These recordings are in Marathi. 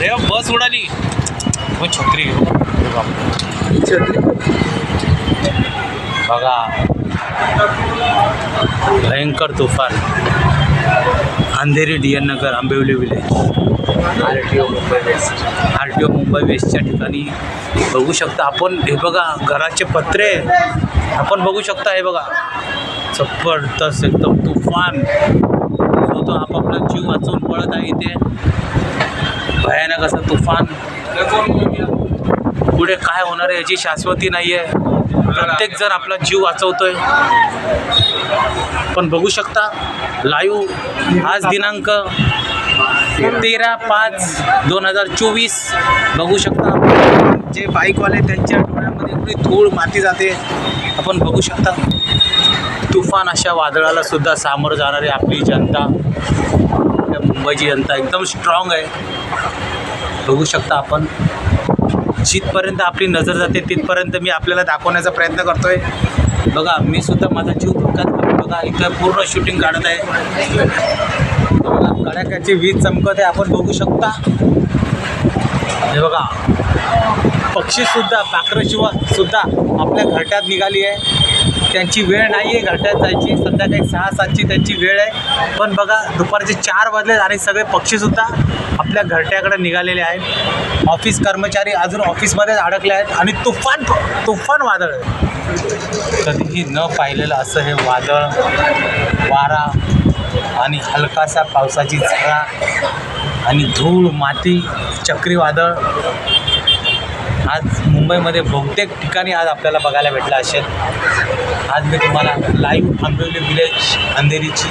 रे बस उडाली. मग छत्री. अरे. बघा. भयंकर तुफान. Andheri D N Nagar Ambivli village R T O Mumbai west R T O Mumbai वेस्टच्या ठिकाणी बघू शकता आपण. हे बघा घराचे पत्रे. आपण बघू शकता हे बघा. जबरदस्त एकदम तुफान. तो आपापला जीव वाचवून पळत आहे इथे. भयानक असं तुफान. पुढे काय होणार आहे याची शाश्वती नाही आहे प्रत्येक जण आपला जीव वाचवतोय. पण बघू शकता लाईव्ह आज दिनांक तेरा पाच दोन हजार चोवीस. बघू शकता जे बाईकवाले त्यांच्या डोळ्यामध्ये एवढी धूळ माती जाते. आपण बघू शकता. तुफान अशा वादळाला सुद्धा सामोरं जाणारी आपली जनता. मुंबईची जनता एकदम स्ट्रॉंग आहे. बघू शकता आपण. जिथपर्यंत आपली नजर जाते तिथपर्यंत मी आपल्याला दाखवण्याचा प्रयत्न करतो आहे बघा मी सुद्धा माझा जीव धोक्यात बघा इथं पूर्ण शूटिंग काढत आहे. बघा कडाक्याची वीज चमकत आहे आपण बघू शकता. हे बघा. पक्षीसुद्धा पाखरं सुद्धा आपल्या घरट्यात निघाली आहे. त्यांची वेळ नाही आहे घरट्यात जायची. संध्याकाळी सहा सातची त्यांची वेळ आहे. पण बघा दुपारचे चार वाजले आणि सगळे पक्षीसुद्धा आपल्या घरट्याकडे निघालेले आहेत. ऑफिस कर्मचारी अजून ऑफिसमध्येच अडकले आहेत आणि तुफान तुफान वादळ आहे. कधीही न पाहिलेलं असं हे वादळ वारा आणि हलकासा पावसाची झरा आणि धूळ माती चक्रीवादळ आज मुंबईमध्ये बहुतेक ठिकाणी आज आपल्याला बघायला भेटलं असेल. आज मी तुम्हाला लाईव्ह आंबिवली विलेज अंधेरीची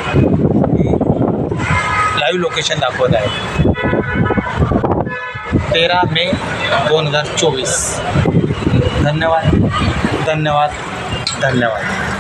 लाईव्ह लोकेशन दाखवत आहे. तेरा मे दोन हजार चोवीस. धन्यवाद. धन्यवाद. धन्यवाद.